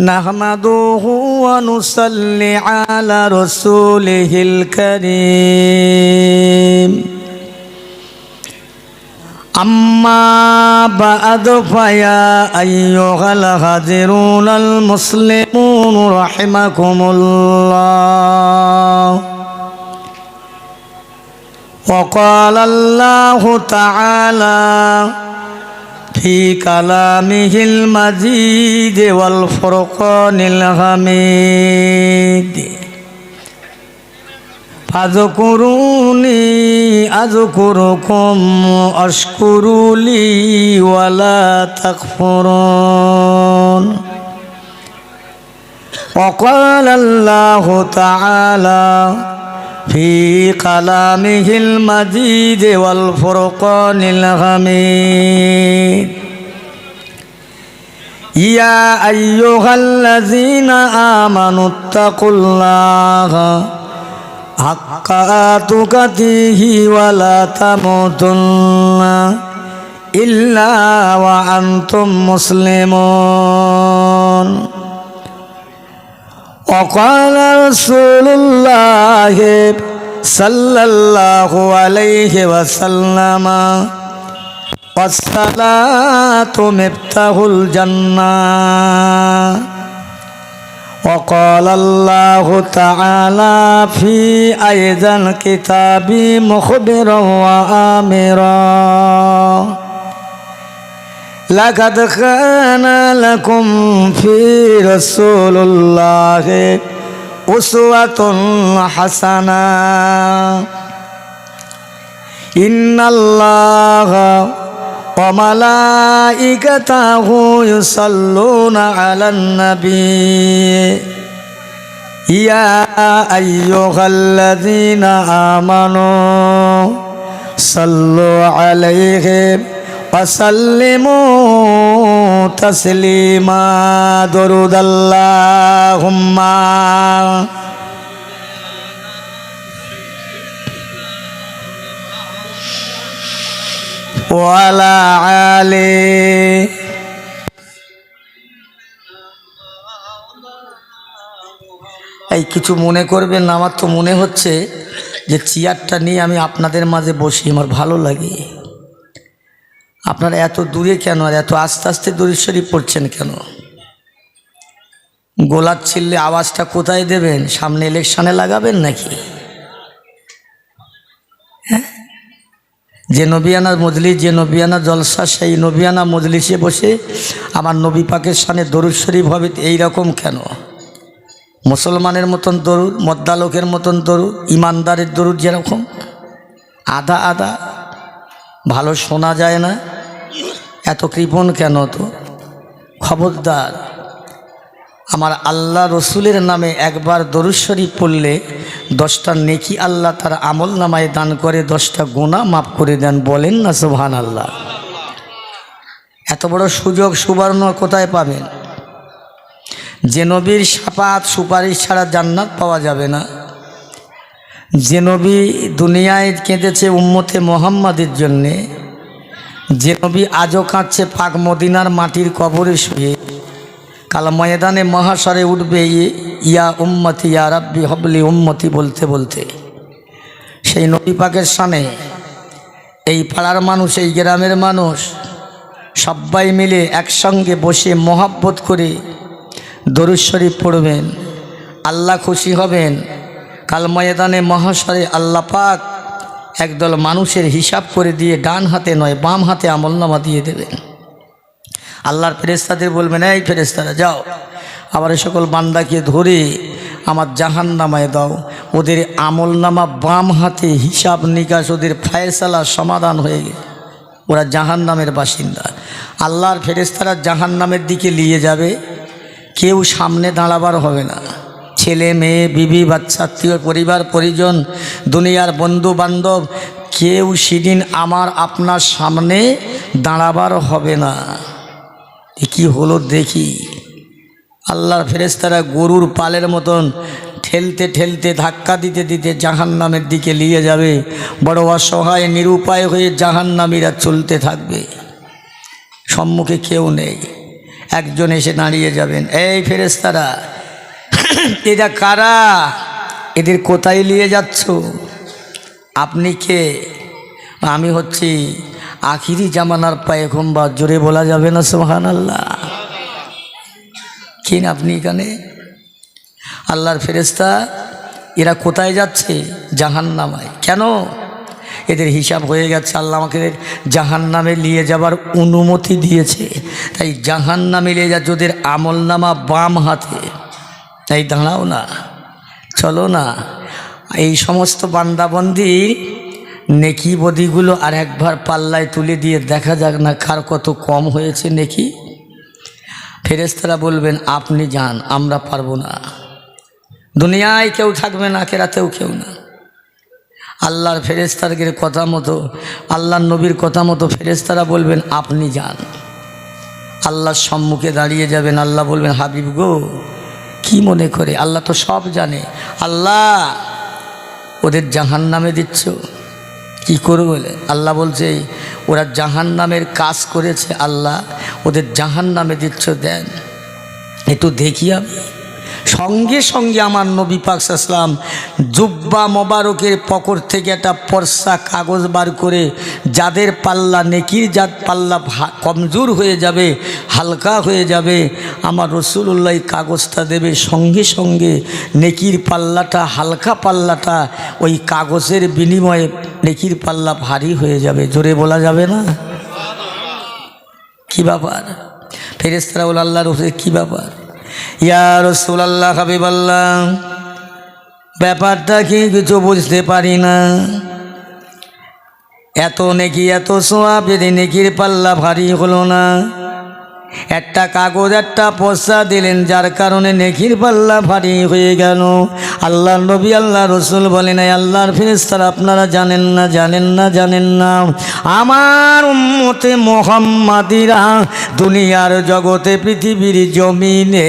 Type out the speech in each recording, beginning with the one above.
نحمده ونصلي على رسوله الكريم أما بعد فيا أيها الحاضرون المسلمون رحمكم الله وقال الله تعالى في كلامه المجيد والفرقان الحميد فاذكروني أذكركم أشكروا لي ولا تكفرون وقال الله تعالى في كلامه المجيد والفرقان الحميد يا أيها الذين آمنوا اتقوا الله حق تقاته ولا تموتن إلا وأنتم مسلمون وقال رسول الله صلى الله عليه وسلم والصلاة مفتاح الجنة وقال الله تعالى في أيضا كتاب مخبرا وآمرا لقد كان لكم في رسول الله উসওয়াতুন হাসানা। ইন্নাল্লাহা ওয়া মালাইকাতাহু ইউসাল্লুনা আলান নবী। ইয়া আইয়ুহাল্লাযীনা আমানু সাল্লু আলাইহি وسلموا تسليما درود اللهم وعلى آله এই কিছু মনে করবেন না আমার তো মনে হচ্ছে যে চেয়ারটা নিয়ে আমি আপনাদের মাঝে বসি আমার ভালো লাগে আপনারা এত দূরে কেন আর এত আস্তে আস্তে দূরেশ্বরী পড়ছেন কেন? গোলার ছিললে আওয়াজটা কোথায় দেবেন? সামনে ইলেকশনে লাগাবেন নাকি? হ্যাঁ? যে নবিয়ানা মজলিস, যে নবিয়ানা জলসা, সেই নবিয়ানা মজলিসে বসে আমার নবী পাকের সামনে দরুদ শরীফ হবে এইরকম কেন? মুসলমানের মতন দরুদ, মদ্দালোকের মতন দরুদ, ইমানদারের দরুদ যেরকম, আধা আধা ভালো শোনা যায় না? এত কৃপণ কেন তো? খবরদার, আমার আল্লাহ রসুলের নামে একবার দরুশ্বরী পড়লে দশটা নেকি আল্লাহ তার আমল নামায় দান করে দশটা গোনা মাফ করে দেন বলেন না সোহান আল্লাহ এত বড় সুযোগ সুবর্ণ কোথায় পাবেন? যে নবীর সাপাত সুপারিশ ছাড়া জান্নাত পাওয়া যাবে না। যে নবী দুনিয়ায় কেঁদেছে উম্মতে মোহাম্মদের জন্যে, যে নবী আজও কাঁদছে পাক মদিনার মাটির কবরে শুয়ে, কাল ময়দানে মহাসরে উঠবে ইয়া উম্মতি, ইয়া রাব্বি হবলি উম্মতি বলতে বলতে, সেই নবী পাকের সানে এই পাড়ার মানুষ, এই গ্রামের মানুষ সবাই মিলে একসঙ্গে বসে মহাব্বত করে দরুদ শরীফ পড়বেন, আল্লাহ খুশি হবেন। কাল ময়দানে আল্লাহ পাক একদল মানুষের হিসাব করে দিয়ে ডান হাতে নয়, বাম হাতে আমলনামা দিয়ে দেবেন। আল্লাহর ফেরেস্তাদের বলবেন, এই ফেরেস্তারা যাও। আবার সকল বান্দাকে ধরে আমার জাহান নামায় দাও। ওদের আমল নামা বাম হাতে হিসাব নিকাশ, ওদের ফায়সালা সমাধান হয়ে গেছে ওরা জাহান নামের বাসিন্দা। আল্লাহর ফেরেস্তারা জাহান নামের দিকে নিয়ে যাবে। কেউ সামনে দাঁড়াবার হবে না। ছেলে, মেয়ে, বিবি, বাচ্চা আত্মীয় পরিবার, পরিজন, দুনিয়ার বন্ধু, বান্ধব, কেউ সেদিন আমার আপনার সামনে দাঁড়াবার হবে না। কি হলো দেখি। আল্লাহর ফেরেস্তারা গরুর পালের মতন ঠেলতে ঠেলতে ধাক্কা দিতে দিতে জাহান নামের দিকে নিয়ে যাবে। বড় অসহায়, নিরুপায় হয়ে জাহান নামীরা চলতে থাকবে। সম্মুখে কেউ নেই। একজন এসে দাঁড়িয়ে যাবেন, এই ফেরেস্তারা এরা কারা? এদের কোথায় নিয়ে যাচ্ছ? আপনি কে? আমি হচ্ছি আখিরি জামানার পায়খম্বা জোরে বলা যাবে না সোহান আল্লাহ কিন আপনি এখানে? আল্লাহর ফেরেস্তা এরা কোথায় যাচ্ছে? জাহান নামায় কেন? এদের হিসাব হয়ে গেছে, আল্লাহ আমাকে জাহান নামে নিয়ে যাবার অনুমতি দিয়েছে। তাই জাহান নামে নিয়ে যাচ্ছে, ওদের আমল নামা বাম হাতে। তাই দাঁড়াও না, চলো না। এই সমস্ত বান্দাবন্দির নেকি বদিগুলো আর একবার পাল্লায় তুলে দিয়ে দেখা যাক না কার কত কম হয়েছে নেকি। ফেরেস্তারা বলবেন, আপনি যান, আমরা পারব না। দুনিয়ায় কেউ থাকবে না কেরাতেও কেউ না। আল্লাহর ফেরেস্তারকে কথা মতো, আল্লাহর নবীর কথা মতো ফেরেস্তারা বলবেন, আপনি যান। আল্লাহর সম্মুখে দাঁড়িয়ে যাবেন, আল্লাহ বলবেন, হাবিব গো কি মনে করে? আল্লাহ তো সব জানে। আল্লাহ, ওদের জাহান নামে দিচ্ছ। কি করব বলে? আল্লাহ বলছে, ওরা জাহান নামের কাজ করেছে, আল্লাহ, ওদের জাহান নামে দিচ্ছ, দেন। একটু দেখি আমি। সঙ্গে সঙ্গে আমার নবী পাকসাম জুব্বা মোবারকের পকর থেকে একটা পর্সা কাগজ বার করে, যাদের পাল্লা নেকির যার পাল্লা কমজোর হয়ে যাবে, হালকা হয়ে যাবে, আমার রসুল্লাহ কাগজটা দেবে। সঙ্গে সঙ্গে নেকির পাল্লাটা, হালকা পাল্লাটা ওই কাগজের বিনিময়ে নেকির পাল্লা ভারী হয়ে যাবে। জোরে বলা যাবে না? কি ব্যাপার? ফেরেস্তারা আল্লাহ রসুল কী ব্যাপার? ইয়া রসুল আল্লাহ হাবিব আল্লাহ ব্যাপারটা কি কিছু বুঝতে পারি না। এত নেকি, এত সোয়াব, যদি নেকির পাল্লা ভারী হলো না। একটা কাগজ, একটা পয়সা দিলেন, যার কারণে নেকির পাল্লা ভারী হয়ে গেল। আল্লাহ নবী আল্লাহ রসুল বলেন "এই আল্লাহর ফেরেস্তারা আপনারা জানেন না জানেন না জানেন না, আমার উম্মতে মোহাম্মাদিরা দুনিয়ার জগতে পৃথিবীর জমিনে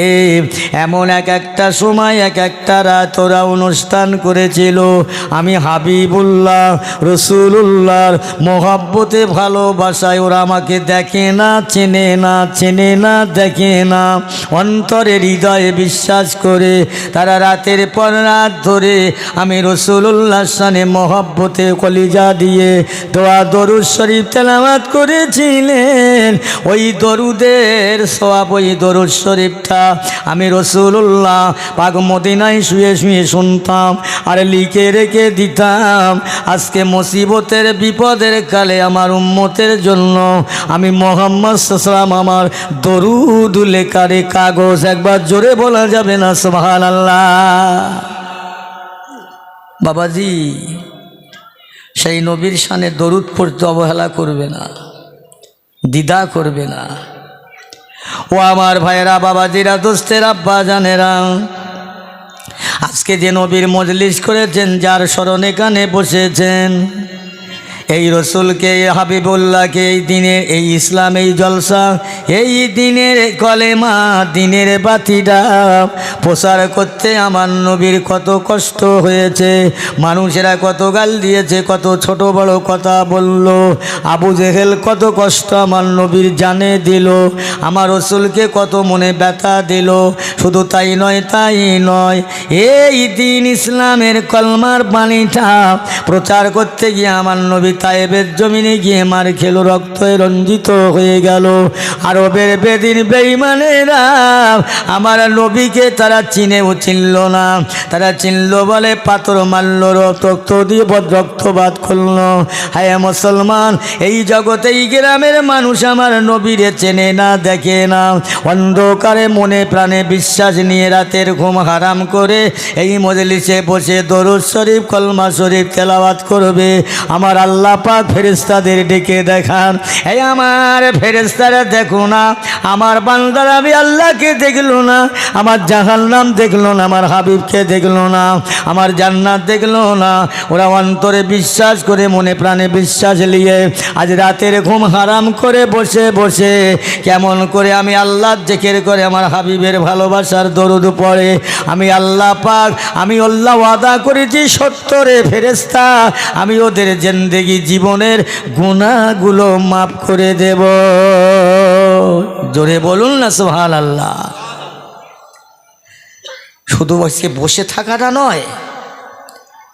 এমন এক একটা সময়, এক একটা রাত ওরা অনুষ্ঠান করেছিল। আমি হাবিবুল্লাহ রসুল্লাহর মোহাব্বতে ভালোবাসায় ওরা আমাকে দেখে না, চেনে না, চেনে না, দেখে না। অন্তরে হৃদয়ে বিশ্বাস করে, তারা রাতের পর রাত ধরে আমি রসুল্লাহ সানে মহব্বতে কলিজা দিয়ে দোয়া দরুদ শরীফ তেলামাত করেছিলেন। ওই দরুদের সবাব ওই দরুদ শরীফটা আমি রসুল্লাহ পাক শুয়ে শুয়ে শুনতাম আর লিখে রেখে দিতাম। আজকে মুসিবতের বিপদের কালে আমার উম্মতের জন্য আমি মোহাম্মদ সাল্লাম আমার দরুদ লেখারে কাগজ একবার জোরে বলা যাবে না সোহান আল্লাহ বাবাজি, সেই নবীর সানে দরুদ পড়তে অবহেলা করবে না, দ্বিধা করবে না। ও আমার ভাইয়েরা, বাবাজিরা, দোস্তের, আব্বা জানেরা, আজকে যে নবীর মজলিস করেছেন, যার স্মরণে কানে বসেছেন এই রসুলকে হাবিবুল্লাহকে, এই দিনের এই ইসলাম, এই জলসা, এই দিনের কলেমা, দিনের বাতিটা প্রসার করতে আমার নবীর কত কষ্ট হয়েছে। মানুষেরা কত গাল দিয়েছে, কত ছোট বড় কথা বলল। আবু জেহেল কত কষ্ট আমার নবীর জানে দিল। আমার রসুলকে কত মনে ব্যথা দিল। শুধু তাই নয় তাই নয়, এই দিন ইসলামের কলমার পানিটা প্রচার করতে গিয়ে আমার নবী তায়েবের জমিনে গিয়ে মার খেলো, রক্তে রঞ্জিত হয়ে গেল। আরবের বেদিন বেইমানেরা আমার নবীকে তারা চিনেও চিনল না। তারা চিনল বলে পাথর মারল, রক্ত দিয়ে বদ রক্তপাত করল। হায় মুসলমান, এই জগতে এই গ্রামের মানুষ আমার নবীরে চেনে না, দেখে না। অন্ধকারে মনে প্রাণে বিশ্বাস নিয়ে রাতের ঘুম হারাম করে এই মজলিসে বসে দরুদ শরীফ, কলমা শরীফ তেলাওয়াত করবে। আমার আল্লাহ পাক ফেরেস্তাদের ডেকে দেখান। এই আমার ফেরেস্তারা দেখো না, আমার বান্দার আমি আল্লাহকে দেখল না, আমার জাহান্নাম দেখল না, আমার হাবিবকে দেখল না, আমার জান্নাত দেখল না। ওরা অন্তরে বিশ্বাস করে, মনে প্রাণে বিশ্বাস নিয়ে আজ রাতের ঘুম হারাম করে বসে বসে কেমন করে আমি আল্লাহ জেকের করে আমার হাবিবের ভালোবাসার দরুদ পড়ে। আমি আল্লাহ পাক আমি আল্লাহ ওয়াদা করেছি সত্তরে ফেরেস্তা আমি ওদের জেন্দেগি জীবনের গুণাগুলো মাফ করে দেব। জোরে বলুন না সোহান আল্লাহ শুধু বসে বসে থাকাটা নয়,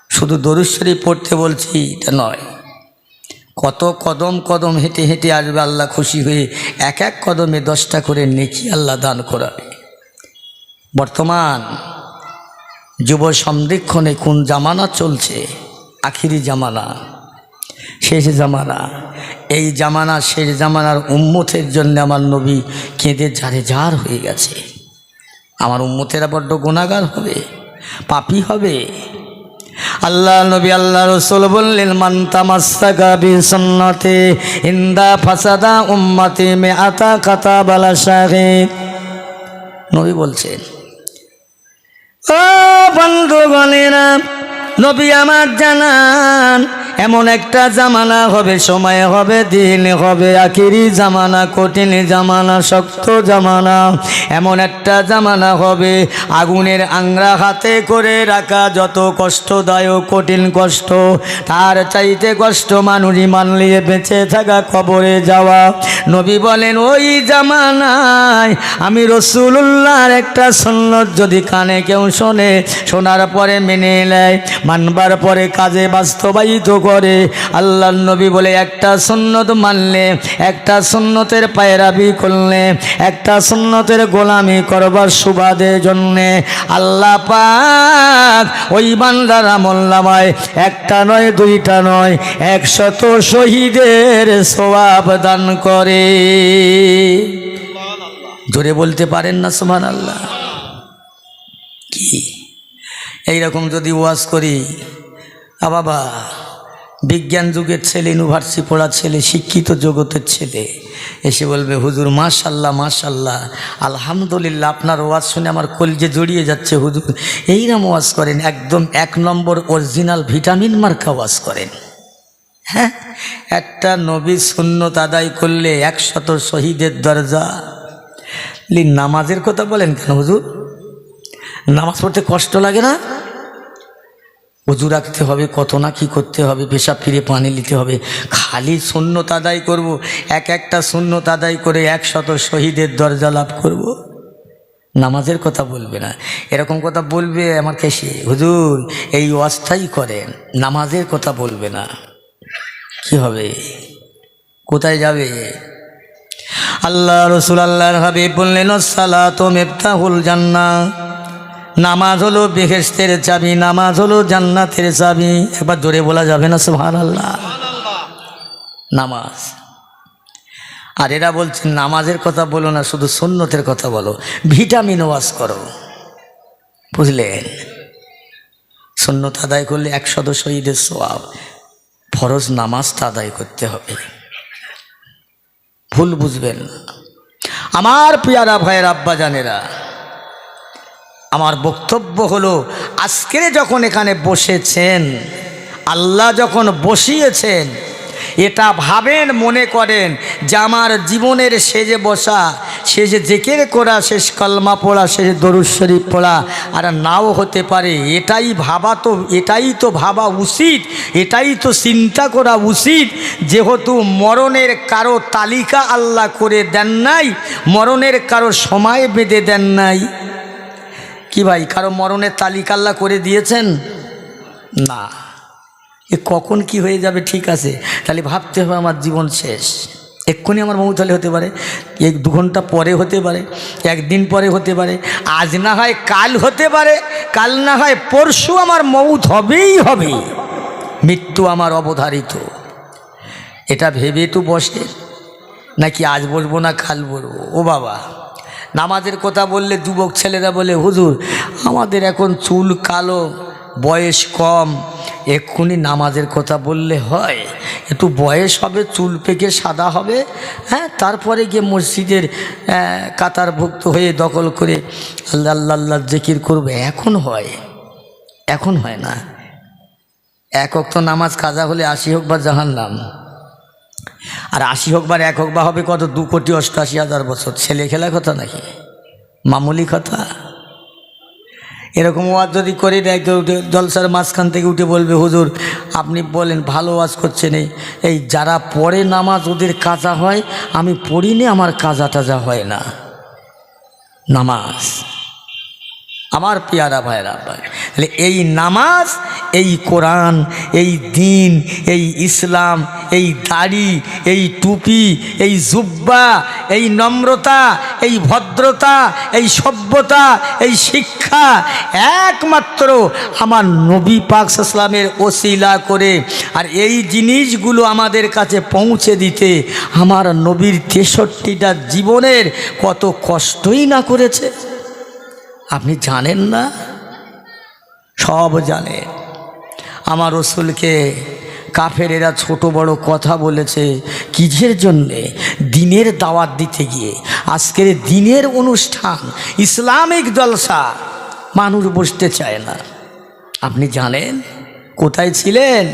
শুধু দরুশ্বরী পড়তে বলছি, এটা নয়। কত কদম কদম হেঁটে হেঁটে আসবে আল্লাহ খুশি হয়ে, এক এক কদমে দশটা করে নেকি আল্লাহ দান করাবে। বর্তমান যুব সন্দিক্ষণে কোন জামানা চলছে? আখিরি জামানা। শেষ জামানা। এই জামানা শেষ জামানার উম্মতের জন্য আমার নবী কেঁদে জারে জার হয়ে গেছে। আমার উম্মতেরা বড্ড গুণাগার হবে, পাপি হবে। আল্লাহ নবী, আল্লাহ রসুল বললেন মান্তামাস্তাকা বিসন্নতে ইন্দা ফাসাদা উম্মতে মে আতা কাতা বালা শাহেদ নবী বলছেন, ও বন্ধুগণেরা নবী আমার জানান, এমন একটা জামানা হবে, সময় হবে, দিন হবে, আখিরি জামানা, কঠিন জামানা, শক্ত জামানা। এমন একটা জামানা হবে, আগুনের আংরা হাতে করে রাখা, যত কষ্টদায়ক, কঠিন কষ্ট, তার চাইতে কষ্ট মানুষই মানলিয়ে বেঁচে থাকা, কবরে যাওয়া। নবী বলেন, ওই জামানায় আমি রসুল্লাহর একটা সন্ন্যত যদি কানে কেউ শোনে, শোনার পরে মেনে নেয়। মানবার পরে কাজে বাস্তবায়িত করে। আল্লাহ নবী বলে, একটা সুন্নত মানলে, একটা সুন্নতের পায়রাবি করলে, একটা সুন্নতের গোলামি করবার সুবাদের জন্যে আল্লাহ পাক ওই বান্দার আমল্লামায় একটা নয়, দুইটা নয়, একশত শহীদের সোয়াব দান করে। জোরে বলতে পারেন না সুমান আল্লাহ কি? এইরকম যদি ওয়াজ করি, আ বাবা, বিজ্ঞান যুগের ছেলে, ইউনিভার্সিটি পড়ার ছেলে, শিক্ষিত জগতের ছেলে। এসে বলবে, হুজুর মাশাল্লাহ মাশাল্লাহ আলহামদুলিল্লাহ, আপনার ওয়াজ শুনে আমার কলজে জড়িয়ে যাচ্ছে, হুজুর। এইরকম ওয়াজ করেন, একদম এক নম্বর অরিজিনাল ভিটামিন মার্কা ওয়াজ করেন। হ্যাঁ একটা নবী সুন্নত আদায় করলে একশত শহীদের দরজা। নামাজের কথা বলেন কেন, হুজুর? নামাজ পড়তে কষ্ট লাগে না? উজু রাখতে হবে, কত না কি করতে হবে, পেশাব ফিরে পানি নিতে হবে। খালি শূন্য আদায় করব, এক একটা শূন্য আদায় করে একশত শহীদের দরজা লাভ করব। নামাজের কথা বলবে না। এরকম কথা বলবে আমার কেসে হুজুর, এই অস্থায়ী করেন, নামাজের কথা বলবে না। কি হবে? কোথায় যাবে? আল্লাহ রসুল আল্লাহর হাবিব বললেন সালা সালাত মেফতাহুল জান্না নামাজ হলো বেহেস্তের চাবি, নামাজ হলো জান্নাতের চাবি। একবার জোরে বলা যাবে না সুহান আল্লাহ নামাজ। আর এরা বলছে, নামাজের কথা বলো না, শুধু সুন্নতের কথা বলো। ভিটামিন ওয়াশ করো। বুঝলেন? সুন্নত আদায় করলে একশত শহীদের সোয়াব ফরজ নামাজটা আদায় করতে হবে। ভুল বুঝবেন আমার পিয়ারা ভাইয়ের আব্বা জানেরা আমার বক্তব্য হলো, আজকে যখন এখানে বসেছেন, আল্লাহ যখন বসিয়েছেন, এটা ভাবেন, মনে করেন যে আমার জীবনের সেজে বসা সে যে জেকের করা, শেষ কলমা পড়া, শেষ দরুদ শরীফ পড়া, আর নাও হতে পারে, এটাই ভাবা তো, এটাই তো ভাবা উচিত, এটাই তো চিন্তা করা উচিত, যেহেতু মরণের কারও তালিকা আল্লাহ করে দেন নাই, মরণের কারও সময় বেঁধে দেন নাই। কি ভাই, কারও মরণের তালিকাল্লা করে দিয়েছেন? না। এ কখন কি হয়ে যাবে ঠিক আছে, তাহলে ভাবতে হবে আমার জীবন শেষ। এক্ষুনি আমার মৌত হলে হতে পারে এক দু ঘণ্টা পরে হতে পারে, একদিন পরে হতে পারে, আজ না হয় কাল হতে পারে, কাল না হয় পরশু আমার মৌত হবেই হবে। মৃত্যু আমার অবধারিত। এটা ভেবে তো বসে, নাকি আজ বলব না কাল বলব ও বাবা। নামাজের কথা বললে যুবক ছেলেরা বলে, হুজুর, আমাদের এখন চুল কালো, বয়স কম। এক্ষুনি নামাজের কথা বললে হয়। একটু বয়স হবে, চুল পেকে সাদা হবে। হ্যাঁ তারপরে গিয়ে মসজিদের কাতারভুক্ত হয়ে দখল করে আল্লাহ আল্লাহ আল্লাহ জিকির করবে। এখন হয়। এখন হয় না। এক অক্ত নামাজ কাজা হলে আশি হোক বা জাহান নাম আর আশি হোক বার এক হোক বা হবে কত? দু কোটি অষ্টআশি হাজার বছর। ছেলে খেলা কথা নাকি? মামুলি কথা? এরকম ওয়াজ যদি করে দেয় কেউ জলসার মাঝখান থেকে উঠে বলবে, হুজুর, আপনি বলেন, ভালো ওয়াজ করছেন এই এই যারা পড়ে নামাজ ওদের কাজা হয়, আমি পড়িনি, আমার কাজা টাজা হয় না। নামাজ। আমার পেয়ারা ভাইরা ভাই তাহলে এই নামাজ, এই কোরআন, এই দিন, এই ইসলাম, এই দাড়ি, এই টুপি, এই জুব্বা, এই নম্রতা, এই ভদ্রতা, এই সভ্যতা, এই শিক্ষা একমাত্র আমার নবী পাক ইসলামের ওসিলা করে। আর এই জিনিসগুলো আমাদের কাছে পৌঁছে দিতে আমার নবীর তেষট্টিটা জীবনের কত কষ্টই না করেছে। আপনি জানেন না? সব জানে। আমার রসুলকে কাফের এরা ছোট বড় কথা বলেছে কিসের জন্যে? দিনের দাওয়াত দিতে গিয়ে। আজকের দিনের অনুষ্ঠান, ইসলামিক জলসা। মানুষ বসতে চায় না। আপনি জানেন? কোথায় ছিলেন?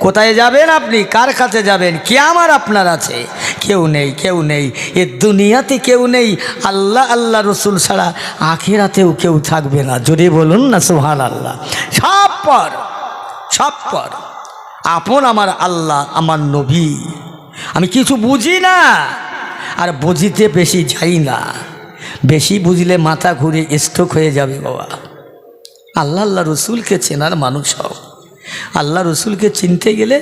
কোথায় যাবেন আপনি? কার কাছে যাবেন? কে আমার আপনার আছে? কেউ নেই কেউ নেই। এ দুনিয়াতে কেউ নেই। আল্লাহ আল্লাহ রসুল ছাড়া আখেরাতেও কেউ থাকবে না। যদি বলুন না সুহান আল্লাহ সব পর সব পর। আপন আমার আল্লাহ, আমার নবী। আমি কিছু বুঝি না, আর বুঝিতে বেশি যাই না। বেশি বুঝলে মাথা ঘুরে স্ট্রোক হয়ে যাবে বাবা। আল্লাহ আল্লাহ রসুলকে চেনার মানুষ হও। আল্লাহ রসুলকে চিনতে গেলে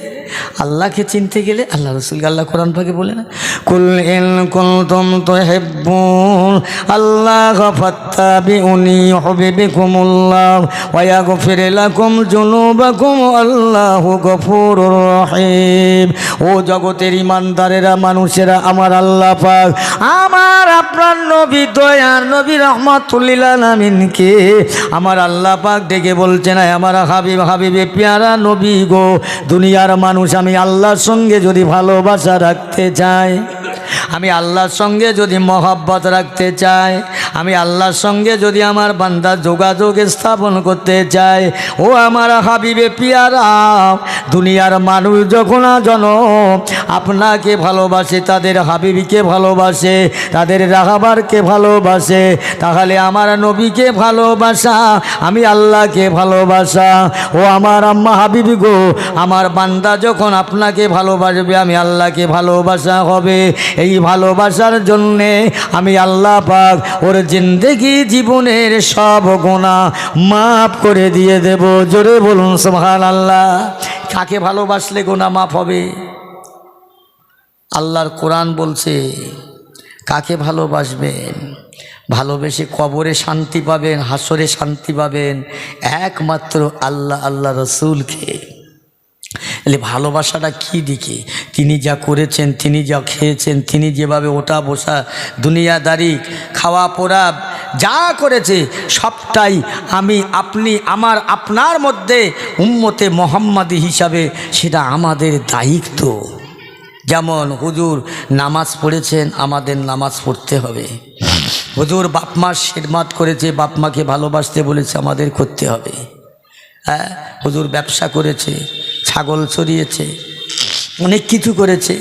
আল্লাহকে চিনতে গেলে আল্লাহ রসুলকে আল্লাহ কোরআন পাকে বলে না। কুল ইন কুনতুম তুহিব্বুন, আল্লাহ ফাত্তাবিউনি ইউহিব্বুকুমুল্লাহ ওয়া ইয়াগফির লাকুম যুনুবাকুম, আল্লাহু গফুরুর রহিম। ও জগতের ইমানদারেরা, মানুষেরা, আমার আল্লাহ পাক, আমার আপনার নবী দয়ার নবী রহমাতুল্লিল আলামিনকে আমার আল্লাহ পাক ডেকে বলছেন, "আয় আমার হাবিব, হাবিবে, পেয়ারা নবী গো, দুনিয়ার মানুষ আমি আল্লাহর সঙ্গে যদি ভালোবাসা রাখতে চাই। আমি আল্লাহর সঙ্গে যদি মহাব্বত রাখতে চাই, আমি আল্লাহর সঙ্গে যদি আমার বান্দা যোগাযোগ স্থাপন করতে চাই, ও আমার হাবিবে পিয়ারা, দুনিয়ার মানুষ যখন জন আপনাকে ভালোবাসে, তাদের হাবিবিকে ভালোবাসে, তাদের রাহাবারকে ভালোবাসে, তাহলে আমার নবীকে ভালোবাসা, আমি আল্লাহকে ভালোবাসা। ও আমার আম্মা হাবিবি গো, আমার বান্দা যখন আপনাকে ভালোবাসবে, আমি আল্লাহকে ভালোবাসা হবে। এই ভালোবাসার জন্যে আমি আল্লাহ পাক ওর জিন্দেগি জীবনের সব গোনা মাফ করে দিয়ে দেব। জোরে বলুন সোহান আল্লাহ কাকে ভালোবাসলে গোনা মাফ হবে? আল্লাহর কোরআন বলছে, কাকে ভালোবাসবেন? ভালোবেসে কবরে শান্তি পাবেন, হাসরে শান্তি পাবেন। একমাত্র আল্লাহ আল্লাহ রসুলকে। এলে ভালোবাসাটা কী দিকে? তিনি যা করেছেন, তিনি যা খেয়েছেন, তিনি যেভাবে ওঠা বসা দুনিয়াদারি খাওয়া পড়া, যা করেছে, সবটাই আমি আপনি, আমার আপনার মধ্যে উম্মতে মোহাম্মদী হিসাবে সেটা আমাদের দায়িত্ব। যেমন হুজুর নামাজ পড়েছেন, আমাদের নামাজ পড়তে হবে। হুজুর বাপমার সেরমাত করেছে বাপমাকে ভালোবাসতে বলেছে, আমাদের করতে হবে। হ্যাঁ হুজুর ব্যবসা করেছে ছাগল চড়িয়েছে অনেক কিছু করেছে।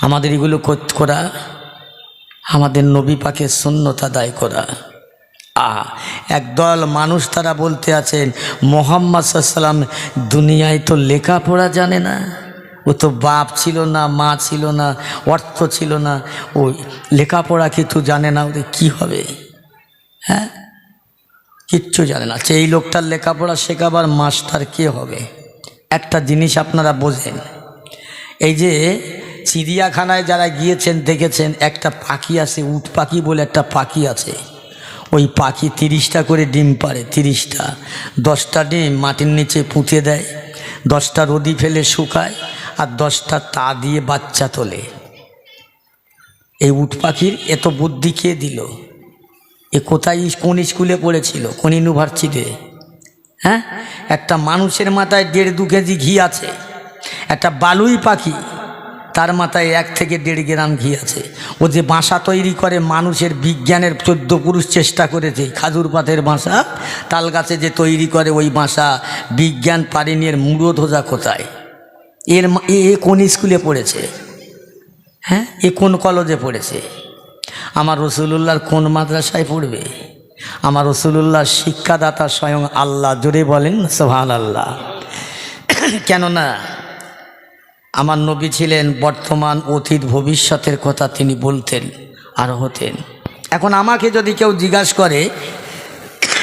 আমাদের এগুলো কর- করা, আমাদের নবী পাকের শূন্যতা দায় করা। আ, একদল মানুষ তারা বলতে আছেন, মোহাম্মদ সাল্লাম দুনিয়ায় তো লেখাপড়া জানে না। ও তো বাপ ছিল না, মা ছিল না, অর্থ ছিল না। ও লেখাপড়া কিছু জানে না, ওদের কী হবে? হ্যাঁ? কিচ্ছু জানে না। সেই লোকটার লেখাপড়া শেখাবার মাস্টার কে হবে? একটা জিনিস আপনারা বোঝেন। এই যে চিড়িয়াখানায় যারা গিয়েছেন, দেখেছেন, একটা পাখি আছে, উট পাখি বলে একটা পাখি আছে। ওই পাখি তিরিশটা করে ডিম পারে তিরিশটা। দশটা ডিম মাটির নিচে পুঁতে দেয়, দশটা রদি ফেলে শুকায়, আর দশটা তা দিয়ে বাচ্চা তোলে। এই উট পাখির এত বুদ্ধি কে দিল? এ কোথায়, কোন স্কুলে পড়েছিল? কোন ইউনিভার্সিটিতে? হ্যাঁ? একটা মানুষের মাথায় দেড় দু কেজি ঘি আছে, একটা বালুই পাখি, তার মাথায় এক থেকে দেড় গ্রাম ঘি আছে। ও যে বাসা তৈরি করে মানুষের বিজ্ঞানের চোদ্দ পুরুষ চেষ্টা করেছে, খাজুর পাতের বাসা, তাল গাছে যে তৈরি করে ওই বাসা, বিজ্ঞান পারেনি এর মূড়ো ধোজা কোথায়? এর এ কোন স্কুলে পড়েছে? হ্যাঁ? এ কোন কলেজে পড়েছে? আমার রসুল্লাহর কোন মাদ্রাসায় পড়বে? আমার রসুল্লাহ শিক্ষাদাতা স্বয়ং আল্লাহ, জোরে বলেন সোহান আল্লাহ কেননা আমার নবী ছিলেন, বর্তমান অতীত, ভবিষ্যতের কথা তিনি বলতেন আর হতেন। এখন আমাকে যদি কেউ জিজ্ঞাসা করে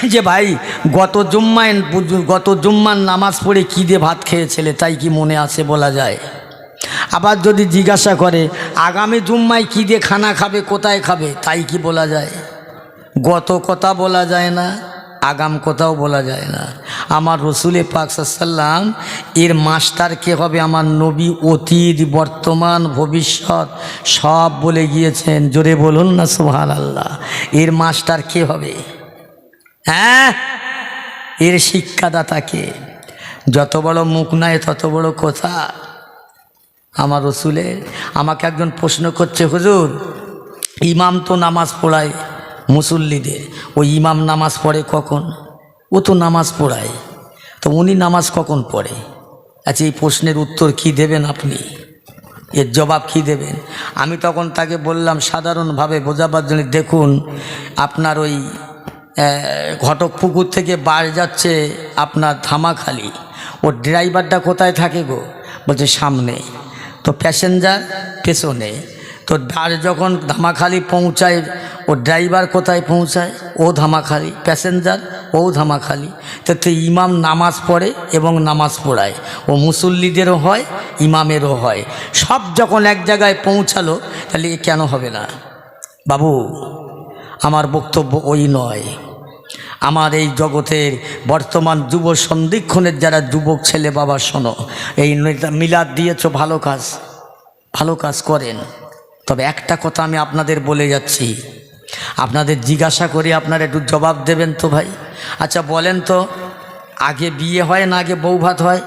যে, ভাই, গত জুম্মায়, গত জুম্মার নামাজ পড়ে কী দিয়ে ভাত খেয়েছিলে? তাই কি মনে আছে? বলা যায়। আবার যদি জিজ্ঞাসা করে, আগামী জুম্মায় কী দিয়ে খানা খাবে? কোথায় খাবে? তাই কি বলা যায়? গত কথা বলা যায় না, আগাম কথাও বলা যায় না। আমার রসুলে পাকসাল্লাম এর মাস্টার কে হবে? আমার নবী অতীত, বর্তমান, ভবিষ্যৎ, সব বলে গিয়েছেন। জোরে বলুন না সোহান আল্লাহ এর মাস্টার কে হবে? হ্যাঁ? এর শিক্ষাদাতাকে যত বড় মুখ নাই, তত বড় কথা। আমার রসুলের, আমাকে একজন প্রশ্ন করছে, হুজুর, ইমাম তো নামাজ পড়ায় মুসল্লিদের। ওই ইমাম নামাজ পড়ে কখন? ও তো নামাজ পড়ায়। তো উনি নামাজ কখন পড়ে? আচ্ছা এই প্রশ্নের উত্তর কি দেবেন আপনি? এর জবাব কি দেবেন? আমি তখন তাকে বললাম, সাধারণভাবে বোঝাবার জন্য, দেখুন, আপনার ওই ঘটক পুকুর থেকে বার যাচ্ছে আপনার ধামাখালি। ওর ড্রাইভারটা কোথায় থাকে গো? বলছে, সামনে। তো প্যাসেঞ্জার, পেছনে। তো দাঁড় যখন ধামাখালি পৌঁছায় ও ড্রাইভার কোথায় পৌঁছায়? ও ধামাখালি। প্যাসেঞ্জার? ও ধামাখালি। তো তো ইমাম নামাজ পড়ে এবং নামাজ পড়ায়। ও মুসল্লিদেরও হয়, ইমামেরও হয়। সব যখন এক জায়গায় পৌঁছালো, তাহলে এ কেন হবে না? বাবু, আমার বক্তব্য ওই নয়। আমার এই জগতের বর্তমান যুব সন্ধিক্ষণের যারা যুবক ছেলে বাবা, শোনো, এই মিলাদ দিয়েছ, ভালো কাজ। ভালো কাজ করেন। তবে একটা কথা আমি আপনাদের বলে যাচ্ছি। আপনাদের জিজ্ঞাসা করি, আপনারা একটু জবাব দেবেন তো ভাই। আচ্ছা বলেন তো, আগে বিয়ে হয় না আগে বউ ভাত হয়?